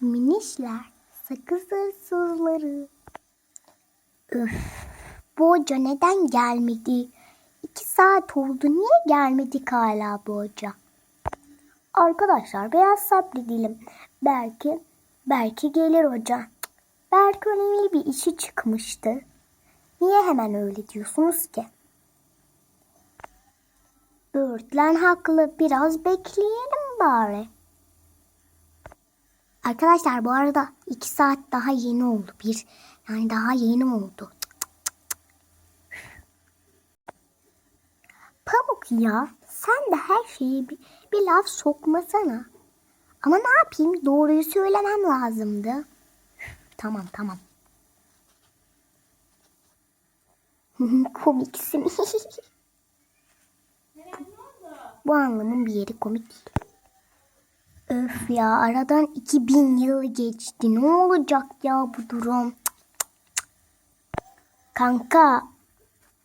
Minişler, sakız hırsızları. Üf, bu neden gelmedi? İki saat oldu. Niye gelmedik hala bu hoca? Arkadaşlar biraz sabredelim. Belki, belki gelir hoca. Belki önemli bir işi çıkmıştır. Niye hemen öyle diyorsunuz ki? Böğürtlen haklı. Biraz bekleyelim bari. Arkadaşlar bu arada iki saat daha yeni oldu. Bir yani daha yeni oldu. Pamuk ya sen de her şeye bir, bir laf sokmasana. Ama ne yapayım doğruyu söylemem lazımdı. Tamam tamam. Komiksin. Bu anlamın bir yeri komik değil. Öf ya aradan 2000 yıl geçti. Ne olacak ya bu durum? Kanka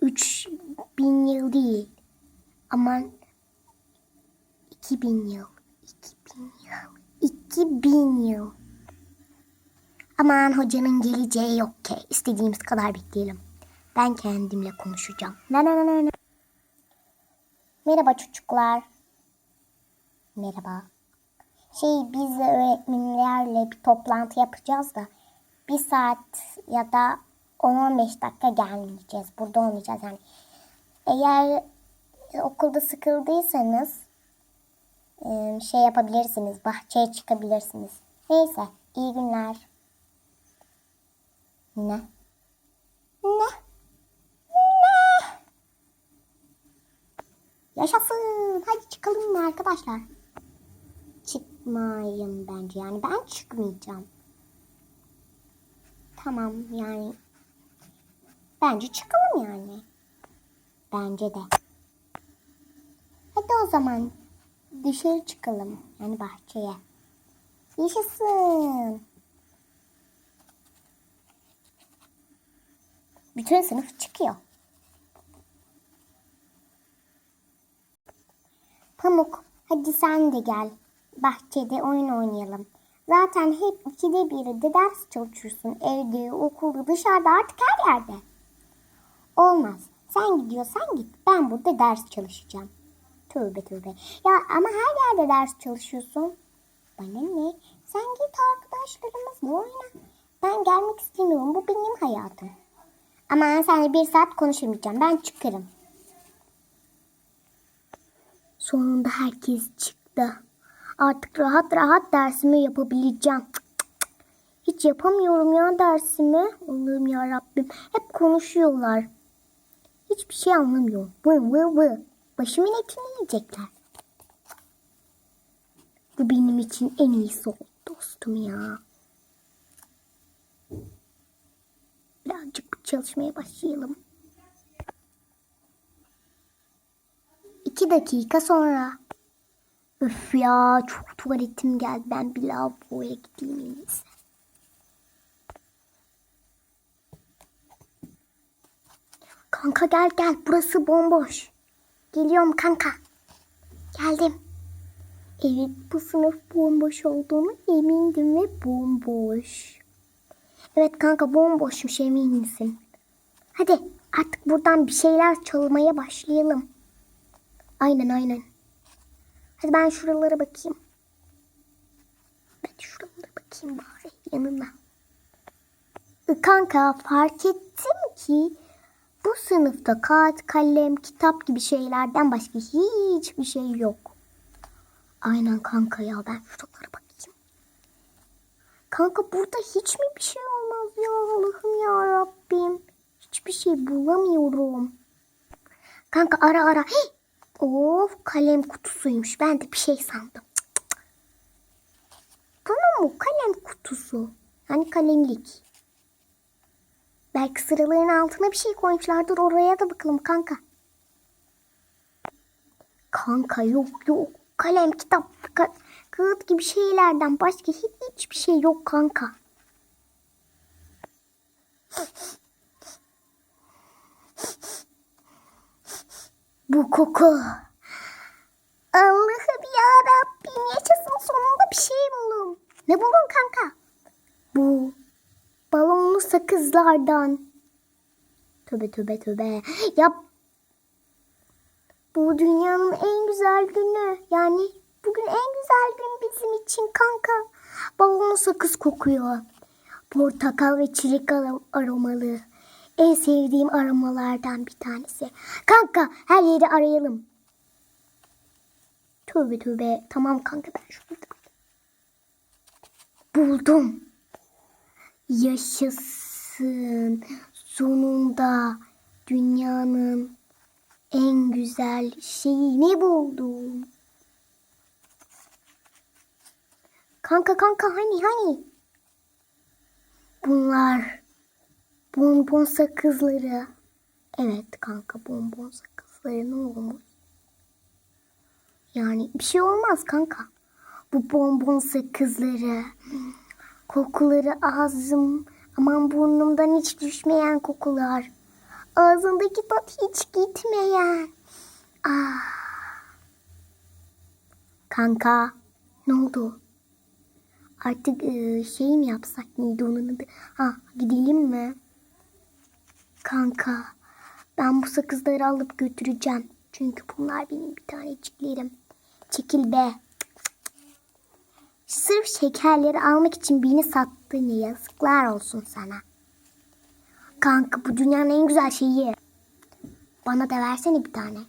3000 yıl değil. Aman 2000 yıl. 2000 yıl. 2000 yıl. Aman hocanın geleceği yok ki. İstediğimiz kadar bekleyelim. Ben kendimle konuşacağım. Na na na na. Merhaba çocuklar. Merhaba. Şey biz öğretmenlerle bir toplantı yapacağız da bir saat ya da 10-15 dakika gelmeyeceğiz. Burada olmayacağız yani. Eğer okulda sıkıldıysanız şey yapabilirsiniz. Bahçeye çıkabilirsiniz. Neyse iyi günler. Ne? Ne? Ne? Yaşasın. Hadi çıkalım mı arkadaşlar? Çıkmayayım bence. Yani ben çıkmayacağım. Tamam yani. Bence çıkalım yani. Bence de. Hadi o zaman dışarı çıkalım. Yani bahçeye. Yaşasın. Bütün sınıf çıkıyor. Pamuk, hadi sen de gel. Bahçede oyun oynayalım. Zaten hep ikide biri de ders çalışıyorsun. Evde, okulda, dışarıda artık her yerde. Olmaz. Sen gidiyorsan git. Ben burada ders çalışacağım. Tövbe tövbe. Ya ama her yerde ders çalışıyorsun. Bana ne? Sen git arkadaşlarımızla oyna. Ben gelmek istemiyorum. Bu benim hayatım. Ama seninle bir saat konuşamayacağım. Ben çıkarım. Sonunda herkes çıktı. Artık rahat rahat dersimi yapabileceğim. Hiç yapamıyorum ya dersimi. Allah'ım ya Rabbim. Hep konuşuyorlar. Hiçbir şey anlamıyorum. Vı vı vı. Başımın etini yiyecekler. Bu benim için en iyisi oldu dostum ya. Birazcık çalışmaya başlayalım. İki dakika sonra. Öf ya çok tuvaletim geldi. Ben bir lavaboya gideyim en iyisi. Kanka gel gel burası bomboş. Geliyorum kanka. Geldim. Evet bu sınıf bomboş olduğunu emindim ve bomboş. Evet kanka bomboşmuş emin misin? Hadi artık buradan bir şeyler çalmaya başlayalım. Aynen aynen. Hadi ben şuralara bakayım. Ben şuralara bakayım bari yanına. E, Kanka fark ettim ki bu sınıfta kağıt, kalem, kitap gibi şeylerden başka hiçbir şey yok. Aynen kanka ya ben şuralara bakayım. Kanka burada hiç mi bir şey olmaz ya Allah'ım ya Rabbim. Hiçbir şey bulamıyorum. Kanka ara ara. Hey! Of kalem kutusuymuş. Ben de bir şey sandım. Cık cık. Bunu mu? Kalem kutusu. Yani kalemlik. Belki sıraların altına bir şey koymuşlardır. Oraya da bakalım kanka. Kanka yok yok. Kalem, kitap, ka- kağıt gibi şeylerden başka hiç, hiçbir şey yok kanka. Bu koku. Allah'ım ya Rabbim yaşasın sonunda bir şey buldum. Ne buldun kanka? Bu balonlu sakızlardan. Töbe töbe töbe. Ya bu dünyanın en güzel günü. Yani bugün en güzel gün bizim için kanka. Balonlu sakız kokuyor. Portakal ve çilek ar- aromalı. En sevdiğim aromalardan bir tanesi. Kanka her yeri arayalım. Tövbe tövbe. Tamam kanka ben şurada. Buldum. Yaşasın. Sonunda dünyanın en güzel şeyini buldum. Kanka kanka hani hani? Bunlar bonbon sakızları. Evet kanka bonbon sakızları ne olmuş? Yani bir şey olmaz kanka. Bu bonbon sakızları. Kokuları ağzım aman burnumdan hiç düşmeyen kokular. Ağzındaki tat hiç gitmeyen. Ah. Kanka ne oldu? Artık e, şey mi yapsak neydi onun adı? Ha gidelim mi? Kanka ben bu sakızları alıp götüreceğim. Çünkü bunlar benim bir taneciklerim. Çekil be. Sırf şekerleri almak için beni sattın ya yazıklar olsun sana. Kanka bu dünyanın en güzel şeyi. Bana da versene bir tane.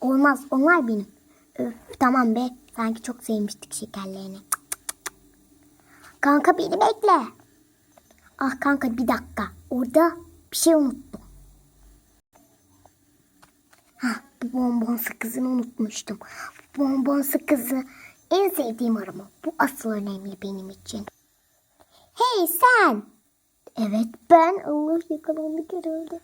Olmaz onlar benim. Öf tamam be. Sanki çok sevmiştik şekerlerini. Kanka beni bekle. Ah kanka bir dakika. Orada bir şey unuttum. Hah bu bonbon sakızını unutmuştum. Bu bonbon sakızı en sevdiğim aroma. Bu asıl önemli benim için. Hey sen. Evet ben. Allah yakalandık herhalde.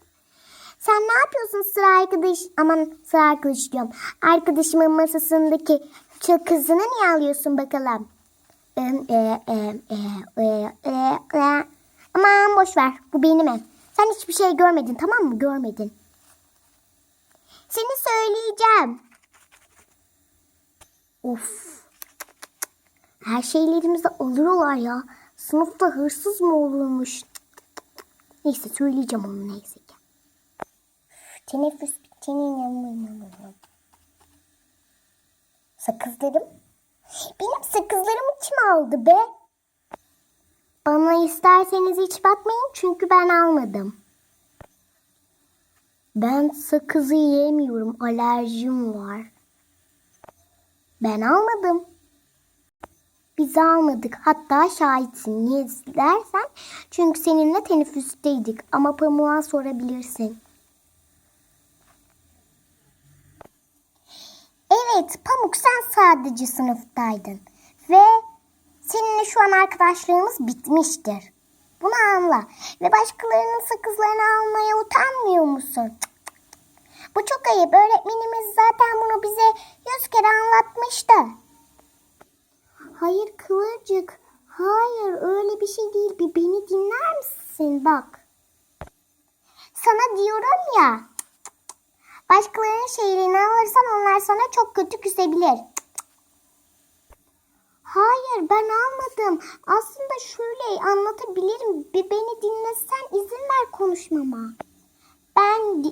Sen ne yapıyorsun sıra arkadaş? Aman sıra arkadaş diyorum. Arkadaşımın masasındaki sakızını niye alıyorsun bakalım? E, e, e. Aman boş ver. Bu benim ev. Sen hiçbir şey görmedin tamam mı? Görmedin. Seni söyleyeceğim. Of. Her şeylerimizi alıyorlar ya. Sınıfta hırsız mı olurmuş? Neyse söyleyeceğim onu neyse ki. Teneffüs bittiğine inanamıyorum. Sakızlarım? Benim sakızlarımı kim aldı be? Bana isterseniz hiç bakmayın çünkü ben almadım. Ben sakızı yiyemiyorum. Alerjim var. Ben almadım. Biz almadık. Hatta şahitsin. Niye dersen? Çünkü seninle teneffüsteydik. Ama pamuğa sorabilirsin. Evet Pamuk sen sadece sınıftaydın. Ve seninle şu an arkadaşlığımız bitmiştir. Bunu anla. Ve başkalarının sakızlarını almaya utanmıyor musun? Bu çok ayıp. Öğretmenimiz zaten bunu bize yüz kere anlatmıştı. Hayır Kıvırcık. Hayır öyle bir şey değil. Bir beni dinler misin? Bak. Sana diyorum ya. Başkalarının şehrini alırsan onlar sana çok kötü küsebilir. Hayır ben almadım. Aslında şöyle anlatabilirim. Bir beni dinlesen izin ver konuşmama. Ben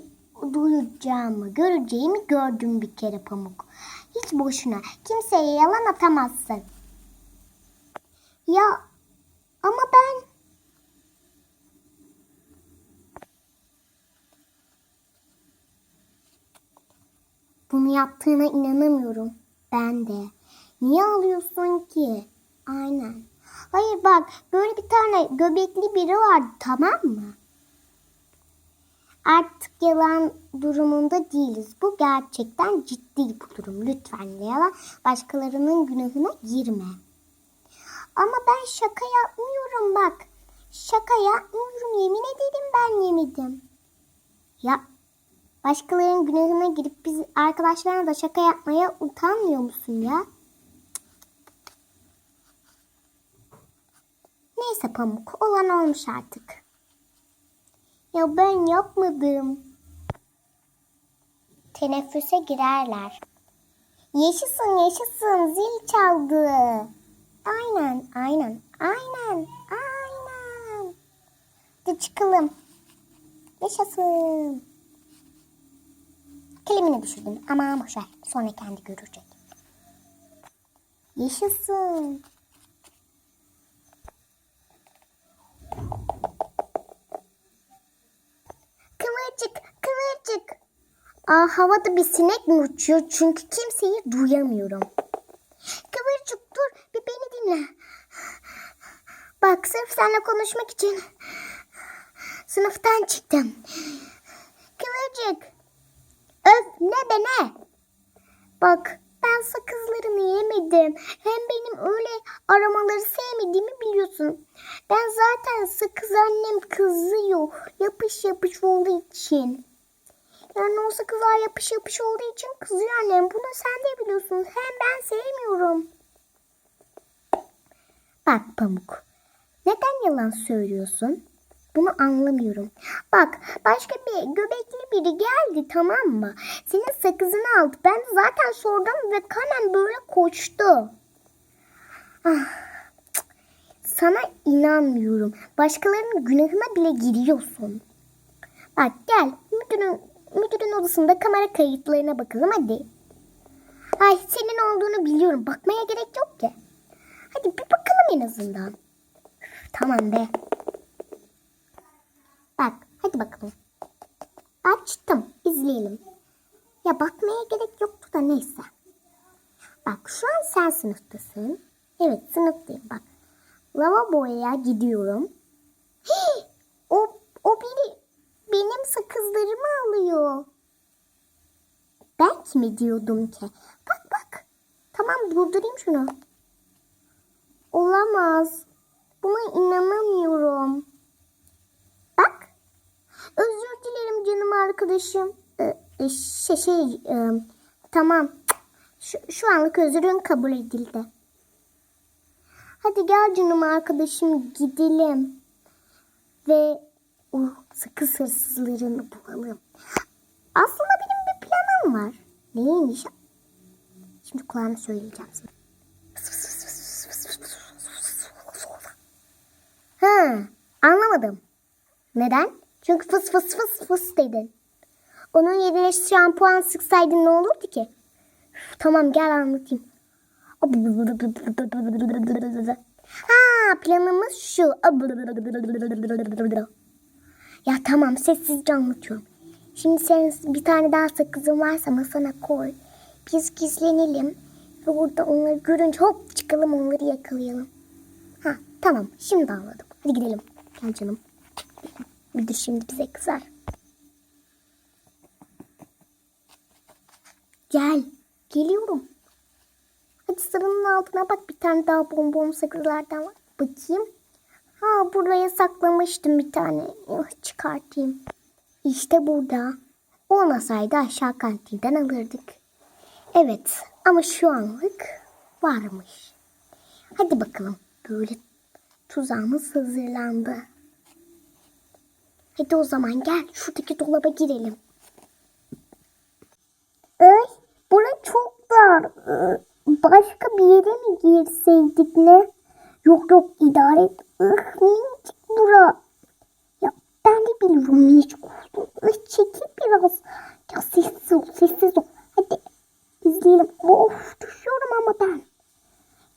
duyacağımı, göreceğimi gördüm bir kere Pamuk. Hiç boşuna. Kimseye yalan atamazsın. Ya ama ben Bunu yaptığına inanamıyorum. Ben de. Niye alıyorsun ki? Aynen. Hayır bak böyle bir tane göbekli biri vardı tamam mı? Artık yalan durumunda değiliz. Bu gerçekten ciddi bu durum. Lütfen yalan başkalarının günahına girme. Ama ben şaka yapmıyorum bak. Şaka yapmıyorum yemin ederim ben yemedim. Ya başkalarının günahına girip biz arkadaşlarına da şaka yapmaya utanmıyor musun ya? Neyse pamuk olan olmuş artık. Ya ben yapmadım. Teneffüse girerler. Yaşasın yaşasın zil çaldı. Aynen aynen aynen aynen. Hadi çıkalım. Yaşasın. Kalemini düşürdüm ama boşver. Sonra kendi görecek. Yaşasın. Aa, havada bir sinek mi uçuyor? Çünkü kimseyi duyamıyorum. Kıvırcık dur, bir beni dinle. Bak sırf seninle konuşmak için sınıftan çıktım. Kıvırcık. Öf ne be ne? Bak ben sakızlarını yemedim. Hem benim öyle aramaları sevmediğimi biliyorsun. Ben zaten sakız annem kızıyor. Yapış yapış olduğu için. Yani o sakızlar yapış yapış olduğu için kızıyor annem. Bunu sen de biliyorsun. Hem ben sevmiyorum. Bak Pamuk. Neden yalan söylüyorsun? Bunu anlamıyorum. Bak başka bir göbekli biri geldi tamam mı? Senin sakızını aldı. Ben zaten sordum ve hemen böyle koştu. Ah, sana inanmıyorum. Başkalarının günahına bile giriyorsun. Bak gel müdürün, müdürün odasında kamera kayıtlarına bakalım hadi. Ay senin olduğunu biliyorum. Bakmaya gerek yok ki. Hadi bir bakalım en azından. Üf, Tamam be. Bak hadi bakalım. Açtım. izleyelim. Ya bakmaya gerek yoktu da neyse. Bak şu an sen sınıftasın. Evet sınıftayım bak. Lavaboya gidiyorum. Hii, o, o biri benim sakızlarımı alıyor. Ben kime diyordum ki? Bak bak. Tamam durdurayım şunu. Olamaz. Buna inanamıyorum. Bak. Özür dilerim canım arkadaşım. Ee, e, şey, şey e, tamam. Şu, şu anlık özrün kabul edildi. Hadi gel canım arkadaşım gidelim. Ve o sakız hırsızlarını bulalım. Aslında benim bir planım var. Neymiş? Şimdi kulağına söyleyeceğim sana. Ha, anlamadım. Neden? Çünkü fıs fıs fıs fıs dedin. Onun yerine şampuan sıksaydın ne olurdu ki? Üf, Tamam gel anlatayım. Ha planımız şu. Ya tamam sessizce anlatıyorum. Şimdi senin bir tane daha sakızın varsa masana koy. Biz gizlenelim. Ve orada onları görünce hop çıkalım onları yakalayalım. Ha tamam şimdi anladım. Hadi gidelim. Gel canım. Müdür şimdi bize kızar. Gel. Geliyorum. Hadi sıranın altına bak bir tane daha bonbon sakızlardan var. Bakayım. Ha buraya saklamıştım bir tane. Oh, çıkartayım. İşte burada. Olmasaydı aşağı kantinden alırdık. Evet ama şu anlık varmış. Hadi bakalım. Böyle tuzağımız hazırlandı. Hadi o zaman gel şuradaki dolaba girelim. Ay, bura çok dar. Başka bir yere mi girseydik ne? Yok yok idare et. Minicik bura. Ya ben de biliyorum oldu. Ih, çekil biraz. Ya sessiz ol sessiz ol. Hadi izleyelim. Of düşüyorum ama ben.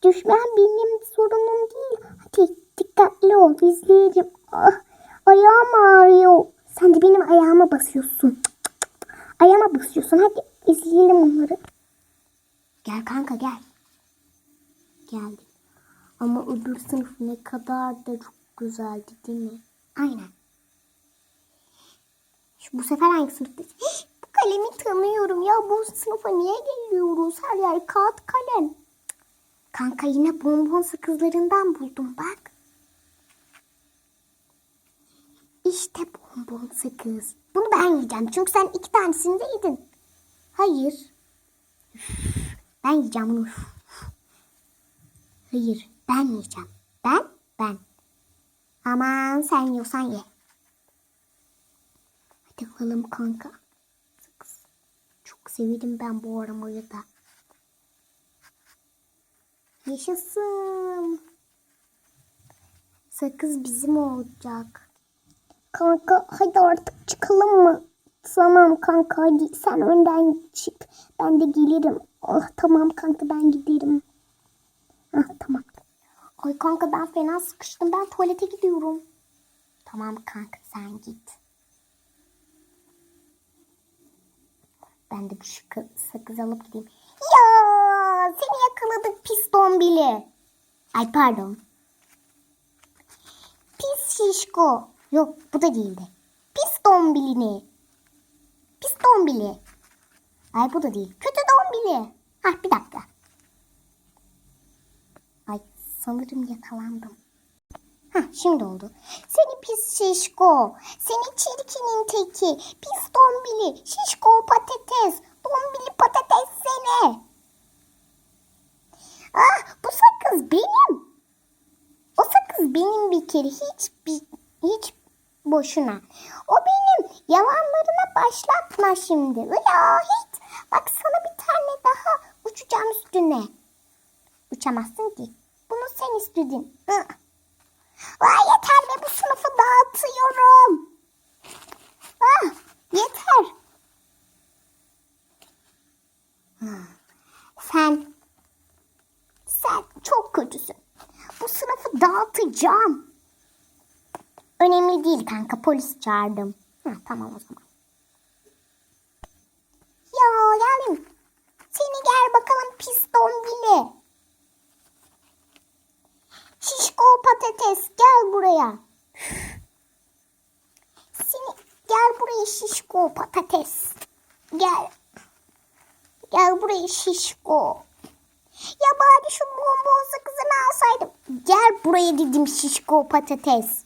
Düşmem benim sorunum değil. Hadi dikkatli ol izleyelim. Ah, ayağım ağrıyor. Sen de benim ayağıma basıyorsun. Cık. Ayağıma basıyorsun. Hadi izleyelim onları. Gel kanka gel. Geldi. Ama öbür sınıf ne kadar da çok güzeldi değil mi? Aynen. Şu, bu sefer hangi sınıftayız? Hii, bu kalemi tanıyorum ya. Bu sınıfa niye geliyoruz? Her yer kağıt kalem. Kanka yine bonbon sakızlarından buldum bak. İşte bonbon sakız. Bunu ben yiyeceğim. Çünkü sen iki tanesini de yedin. Hayır. Ben yiyeceğim bunu. Hayır, ben yiyeceğim. Ben, ben. Aman sen yiyorsan ye. Hadi alalım kanka. Çok severim ben bu aromayı da. Yaşasın. Sakız bizim olacak. Kanka hadi artık çıkalım mı? Tamam kanka hadi sen önden çık. Ben de gelirim. Ah, tamam kanka ben giderim. Ah, tamam. Ay kanka ben fena sıkıştım. Ben tuvalete gidiyorum. Tamam kanka sen git. Ben de bu şıkı, sakız alıp gideyim. Ya seni yakaladık pis dombili. Ay pardon. Pis şişko. Yok bu da değildi. Pis dombilini. Pis dombili. Ay bu da değil. Kötü dombili. Hah bir dakika. Sanırım yakalandım. Hah şimdi oldu. Seni pis şişko. Seni çirkinin teki. Pis dombili. Şişko patates. Dombili patates seni. Ah bu sakız benim. O sakız benim bir kere hiç bir, hiç boşuna. O benim. Yalanlarına başlatma şimdi. Ya hiç. Bak sana bir tane daha uçacağım üstüne. Uçamazsın ki. Sen istedin. Hı. Ay yeter be bu sınıfı dağıtıyorum. Ah, yeter. Sen, sen çok kötüsün. Bu sınıfı dağıtacağım. Önemli değil kanka polis çağırdım. Ha, tamam o zaman. Ya geldim. Seni gel bakalım pis dombili. Şişko patates gel buraya. Seni gel buraya şişko patates. Gel. Gel buraya şişko. Ya bari şu bonbon sakızını alsaydım. Gel buraya dedim şişko patates.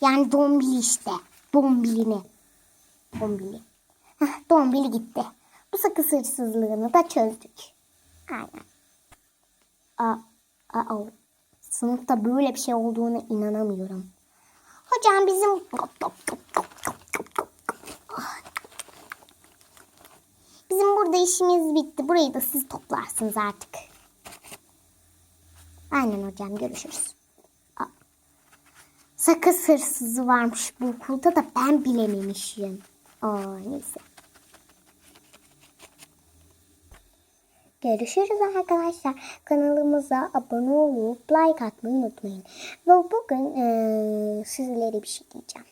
Yani dombili işte. Dombilini. Dombili. Hah, dombili gitti. Bu sakız hırsızlığını da çözdük. Aynen. Aa, aa, sınıfta böyle bir şey olduğuna inanamıyorum. Hocam bizim... Bizim burada işimiz bitti. Burayı da siz toplarsınız artık. Aynen hocam görüşürüz. Aa, Sakız hırsızı varmış bu okulda da ben bilememişim. Aa, neyse. Görüşürüz arkadaşlar. Kanalımıza abone olup like atmayı unutmayın. Ve bugün eee, sizlere bir şey diyeceğim.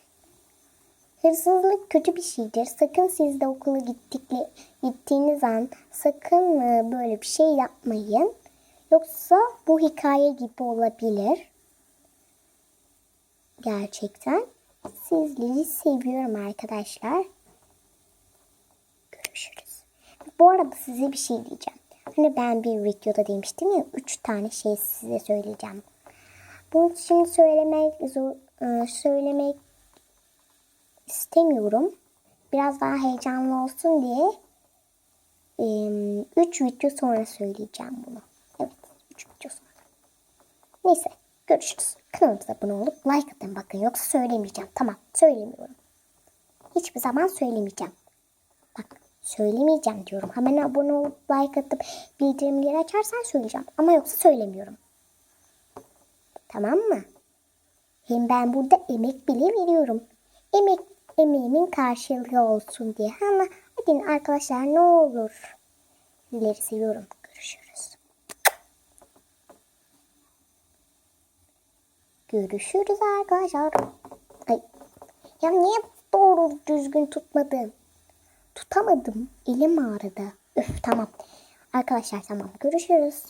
Hırsızlık kötü bir şeydir. Sakın siz de okula gittikli, gittiğiniz an sakın e, böyle bir şey yapmayın. Yoksa bu hikaye gibi olabilir. Gerçekten. Sizleri seviyorum arkadaşlar. Görüşürüz. Bu arada size bir şey diyeceğim. Hani ben bir videoda demiştim ya üç tane şey size söyleyeceğim. Bunu şimdi söylemek zor, e, söylemek istemiyorum. Biraz daha heyecanlı olsun diye 3 video sonra söyleyeceğim bunu. Evet 3 video sonra. Neyse görüşürüz. Kanalımıza abone olup like atın bakın yoksa söylemeyeceğim. Tamam söylemiyorum. Hiçbir zaman söylemeyeceğim. Bak söylemeyeceğim diyorum. Hemen abone olup like atıp bildirimleri açarsan söyleyeceğim. Ama yoksa söylemiyorum. Tamam mı? Hem ben burada emek bile veriyorum. Emek emeğimin karşılığı olsun diye. Ama hadi arkadaşlar ne olur. Sizleri seviyorum. Görüşürüz. Görüşürüz arkadaşlar. Ay. Ya niye doğru düzgün tutmadım? Tutamadım. Elim ağrıdı. Üf tamam. Arkadaşlar tamam. Görüşürüz.